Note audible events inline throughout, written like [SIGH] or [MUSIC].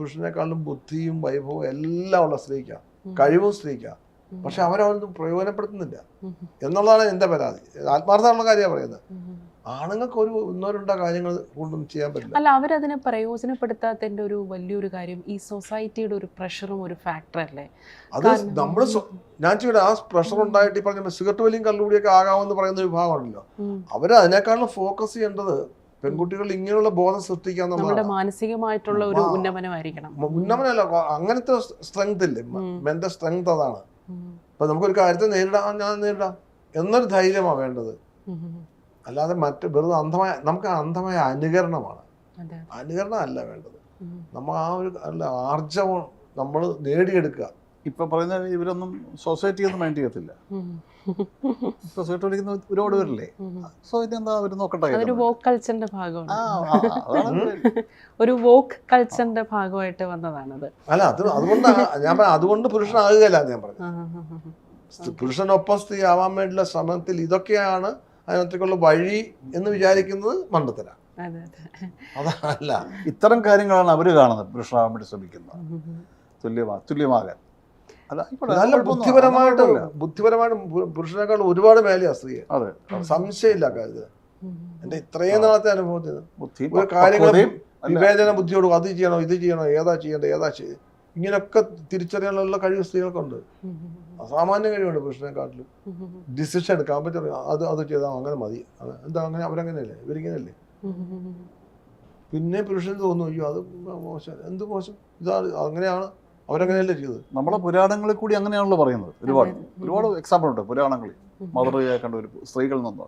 പുരുഷനേക്കാളും ബുദ്ധിയും വൈഭവവും എല്ലാം ഉള്ള സ്ത്രീക്കാണ് കഴിവും സ്ത്രീക്കാണ് പക്ഷെ അവരവരൊന്നും പ്രയോജനപ്പെടുത്തുന്നില്ല. എന്നുള്ളതാണ് എന്റെ പരാതി. ആത്മാർത്ഥമുള്ള കാര്യമാണ് പറയുന്നത്. ആണുങ്ങൾക്ക് ഒരു ഒന്നോ രണ്ടോ കാര്യങ്ങൾ കൊണ്ടൊന്നും ചെയ്യാൻ പറ്റില്ല. അല്ല അവരതിനെ പ്രയോജനപ്പെടുത്താത്തതിന്റെ ഒരു വലിയൊരു കാര്യം ഈ സൊസൈറ്റിയുടെ ഒരു പ്രഷറും ഒരു ഫാക്ടർ അല്ലേ അത് നമ്മൾ ഞാൻ ചെയ്യട്ടെ ആ പ്രഷർ ഉണ്ടായിട്ട് ഈ പറഞ്ഞ സിഗരറ്റ് വലിയും കല്ലുകൂടിയൊക്കെ ആകാമെന്ന് പറയുന്ന വിഭാഗമാണല്ലോ അവരതിനേക്കാളും ഫോക്കസ് ചെയ്യേണ്ടത് പെൺകുട്ടികൾ ഇങ്ങനെയുള്ള ബോധം സൃഷ്ടിക്കാൻ നമ്മുടെ മാനസികമായിട്ടുള്ള ഒരു. ഉന്നമനമായിരിക്കണം. ഉന്നമനമല്ല അങ്ങനത്തെ സ്ട്രെങ്ത് ഇല്ലേ? മെന്റൽ സ്ട്രെങ്ത് അതാണ്. അപ്പൊ നമുക്ക് നമുക്കൊരു കാര്യത്തെ നേരിടാം ഞാൻ നേരിടാം എന്നൊരു ധൈര്യമാണ് വേണ്ടത്. അല്ലാതെ മറ്റ് വെറുതെ അന്ധമായ നമുക്ക് അന്ധമായ അനുകരണമാണ്. അനുകരണം അല്ല വേണ്ടത്. നമ്മ നമ്മൾ ആ ഒരു അല്ല ആർജവം നമ്മൾ നേടിയെടുക്കുക. ഇപ്പം പറയുന്ന ഇവരൊന്നും സൊസൈറ്റി ഒന്നും മൈൻഡ് ചെയ്യത്തില്ല. സൊസൈറ്റി വിളിക്കുന്ന ഒരുപാട് പേരില്ലേ. സൊസൈറ്റി എന്താ അവർ നോക്കട്ടെ അതൊരു എന്നുള്ളത്. വോക്ക് കൾച്ചറിന്റെ ഭാഗമാണ് ഒരു വോക്ക് കൾച്ചറിന്റെ ഭാഗമായിട്ട് വന്നതാണത് അല്ല അത് അതുകൊണ്ട് ഞാൻ പറഞ്ഞ അതുകൊണ്ട് പുരുഷനാകുകയല്ല ഞാൻ പറഞ്ഞു. പുരുഷനൊപ്പം സ്ത്രീ ആവാൻ വേണ്ടിയുള്ള ശ്രമത്തിൽ ഇതൊക്കെയാണ് അതിനകത്തേക്കുള്ള വഴി എന്ന് വിചാരിക്കുന്നത് മണ്ടത്തര അതെ അതെ അതല്ല ഇത്തരം കാര്യങ്ങളാണ് അവർ കാണുന്നത് പുരുഷനാവാൻ വേണ്ടി ശ്രമിക്കുന്നത്. തുല്യമാ തുല്യമാകാൻ നല്ല ബുദ്ധിപരമായിട്ട് ബുദ്ധിപരമായിട്ട് പുരുഷനേക്കാൾ ഒരുപാട് മേലെയാ സ്ത്രീ. അതെ. സംശയമില്ല കാര്യത്തിൽ. എന്റെ ഇത്രയും നാളത്തെ അനുഭവത്തിൽ ബുദ്ധി ഒരു കാര്യങ്ങൾ വിവേചന ബുദ്ധിയോട് അത് ചെയ്യണോ ഇത് ചെയ്യണോ ഏതാ ചെയ്യേണ്ടത് ഏതാ ചെയ്യ ഇങ്ങനെയൊക്കെ തിരിച്ചറിയാനുള്ള കഴിവ് സ്ത്രീകൾക്കുണ്ട്. അസാമാന്യ കഴിവുണ്ട് പുരുഷനെക്കാട്ടിലും. ഡിസിഷൻ എടുക്കാൻ പറ്റും അത് അത് ചെയ്താൽ അങ്ങനെ മതി. എന്താ അങ്ങനെ അവരങ്ങനെയല്ലേ? ഇവരിങ്ങനെയല്ലേ. പിന്നെ പുരുഷന് തോന്നുന്നു അയ്യോ അത് മോശം എന്ത് മോശം? ഇതാണ് അങ്ങനെയാണ്. അവരങ്ങനെയല്ലേ ചെയ്തത് നമ്മളെ പുരാണങ്ങളിൽ കൂടി അങ്ങനെയാണല്ലോ പറയുന്നത്. ഒരുപാട് ഒരുപാട് എക്സാമ്പിൾ ഉണ്ട് പുരാണങ്ങളിൽ. മാതൃകയായി കണ്ട ഒരു സ്ത്രീകളിൽ നിന്ന്.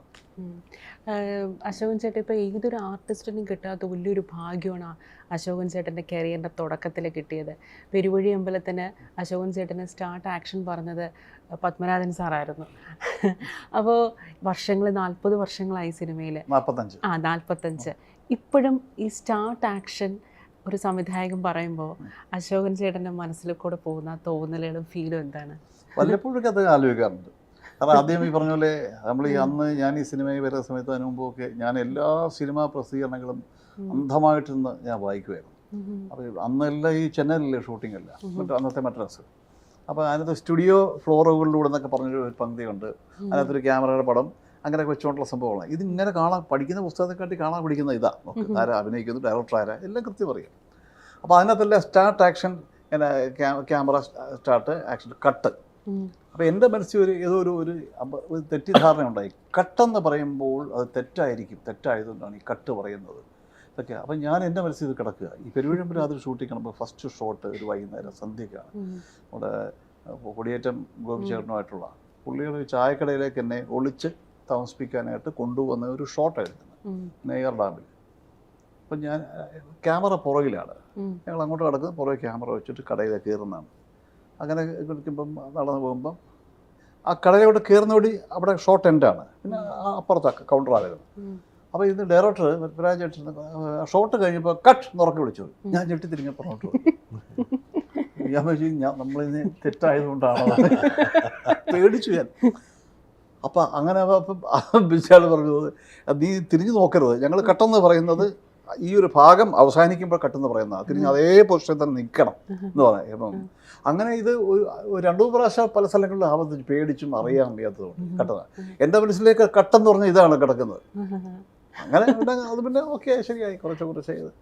അശോകൻ ചേട്ടൻ ഇപ്പോൾ ഏതൊരു ആർട്ടിസ്റ്റിനും കിട്ടാത്ത വലിയൊരു ഭാഗ്യമാണ് അശോകൻ ചേട്ടന്റെ കരിയറിന്റെ തുടക്കത്തിൽ കിട്ടിയത്. പെരുവഴി അമ്പലത്തിന് അശോകൻ ചേട്ടന് സ്റ്റാർട്ട് ആക്ഷൻ പറഞ്ഞത് പത്മനാഭൻ സാറായിരുന്നു. അപ്പോൾ വർഷങ്ങൾ നാൽപ്പത് വർഷങ്ങളായി സിനിമയിൽ നാൽപ്പത്തഞ്ച് ആ നാൽപ്പത്തഞ്ച് ഇപ്പോഴും ഈ സ്റ്റാർട്ട് ആക്ഷൻ ഒരു സംവിധായകൻ പറയുമ്പോൾ അശോകൻ ചേട്ടന്റെ മനസ്സിൽ കൂടെ പോകുന്ന ആ തോന്നലുകളും ഫീലും എന്താണ്? വല്ലപ്പോഴൊക്കെ അത് ആലോചിക്കാറുണ്ട്. കാരണം ആദ്യം ഈ പറഞ്ഞ പോലെ നമ്മൾ ഈ അന്ന് ഞാൻ ഈ സിനിമയിൽ വരുന്ന സമയത്ത് അതിന് മുമ്പൊക്കെ ഞാൻ എല്ലാ സിനിമാ പ്രസിദ്ധീകരണങ്ങളും അന്ധമായിട്ട് അന്ധമായിട്ടിരുന്ന് ഞാൻ വായിക്കുമായിരുന്നു. അപ്പോൾ അന്നെല്ലാം ഈ ചെന്നൈയിലല്ലേ ഷൂട്ടിംഗ് അല്ല. മറ്റേ അന്നത്തെ മദ്രാസ്. അപ്പോൾ അതിനകത്ത് സ്റ്റുഡിയോ ഫ്ലോറുകളിലൂടെ എന്നൊക്കെ പറഞ്ഞൊരു പങ്ക്തിയുണ്ട്. അതിനകത്തൊരു ക്യാമറയുടെ പടം. അങ്ങനെയൊക്കെ വെച്ചുകൊണ്ടുള്ള സംഭവമാണ് ഇതിങ്ങനെ കാണാൻ പഠിക്കുന്ന പുസ്തകത്തെക്കാട്ടി കാണാൻ പഠിക്കുന്ന ഇതാ. നോക്ക്. ആരാ അഭിനയിക്കുന്നു ഡയറക്ടർ ആരാ എല്ലാം കൃത്യം അറിയാം. അപ്പോൾ അതിനകത്തല്ല സ്റ്റാർട്ട് ആക്ഷൻ പിന്നെ ക്യാമറ സ്റ്റാർട്ട് ആക്ഷൻ കട്ട് അപ്പോൾ എന്റെ മനസ്സിൽ ഒരു ഏതോ ഒരു ഒരു തെറ്റിദ്ധാരണ ഉണ്ടായി. കട്ടെന്ന് പറയുമ്പോൾ അത് തെറ്റായിരിക്കും തെറ്റായതുകൊണ്ടാണ് ഈ കട്ട് പറയുന്നത്. ഇതൊക്കെ അപ്പം ഞാൻ എന്റെ മനസ്സിൽ ഇത് കിടക്കുക. ഈ പെരുവഴമ്പിൽ രാത്രി ഷൂട്ടിങ് കാണുമ്പോൾ ഫസ്റ്റ് ഷോട്ട് ഒരു വൈകുന്നേരം സന്ധ്യക്കാണ്. നമ്മുടെ കൊടിയേറ്റം ഗോപിചേട്ടനുമായിട്ടുള്ള പുള്ളിയുടെ ചായക്കടയിലേക്ക് എന്നെ ഒളിച്ച് താമസിപ്പിക്കാനായിട്ട് കൊണ്ടുവന്ന ഒരു ഷോട്ട് എടുത്തത് ഉം. നെയ്യാർ ഡാമിൽ അപ്പം ഞാൻ ക്യാമറ പുറകിലാണ്. ഞങ്ങൾ അങ്ങോട്ട് കിടക്കുന്നത് പുറകെ ക്യാമറ വെച്ചിട്ട് കടയിൽ കയറുന്നതാണ്. അങ്ങനെ കുളിക്കുമ്പം നടന്നു പോകുമ്പം ആ കടയിലോട്ട് കയറുന്നോടി അവിടെ ഷോർട്ട് എൻഡാണ് പിന്നെ അപ്പുറത്ത് അപ്പുറത്താണ് ഉം. അപ്പോൾ ഇത് ഡയറക്ടർ പൃഥ്വിരാജ് ഷോട്ട് കഴിഞ്ഞപ്പോൾ കട്ട് നുറക്കി വിളിച്ചു. ഞാൻ ഞെട്ടി തിരിഞ്ഞ പുറകോട്ട് ഞാൻ ഞാൻ നമ്മളിന്ന് തെറ്റായതുകൊണ്ടാണോ? [LAUGHS] പേടിച്ചു ഞാൻ. അപ്പം അങ്ങനെ അപ്പം ബിച്ചാൾ പറഞ്ഞത് നീ തിരിഞ്ഞു നോക്കരുത്. ഞങ്ങൾ കട്ടെന്ന് പറയുന്നത് ഈ ഒരു ഭാഗം അവസാനിക്കുമ്പോൾ കട്ടെന്ന് പറയുന്നത്. തിരിഞ്ഞ് അതേ പൊസിഷനിൽ തന്നെ നിൽക്കണം എന്ന് പറയാം. അങ്ങനെ ഇത് ഒരു രണ്ടു പ്രാവശ്യം പല സ്ഥലങ്ങളിലും ആവർത്തിച്ച് പേടിച്ചും അറിയാൻ വയ്യാത്തതുകൊണ്ട് കട്ടതാണ് എന്റെ മനസ്സിലേക്ക് കട്ടെന്ന് പറഞ്ഞാൽ ഇതാണ് കിടക്കുന്നത്. അങ്ങനെ അത് പിന്നെ ഓക്കെ ശരിയായി. കുറച്ച് കുറച്ച് ചെയ്ത്.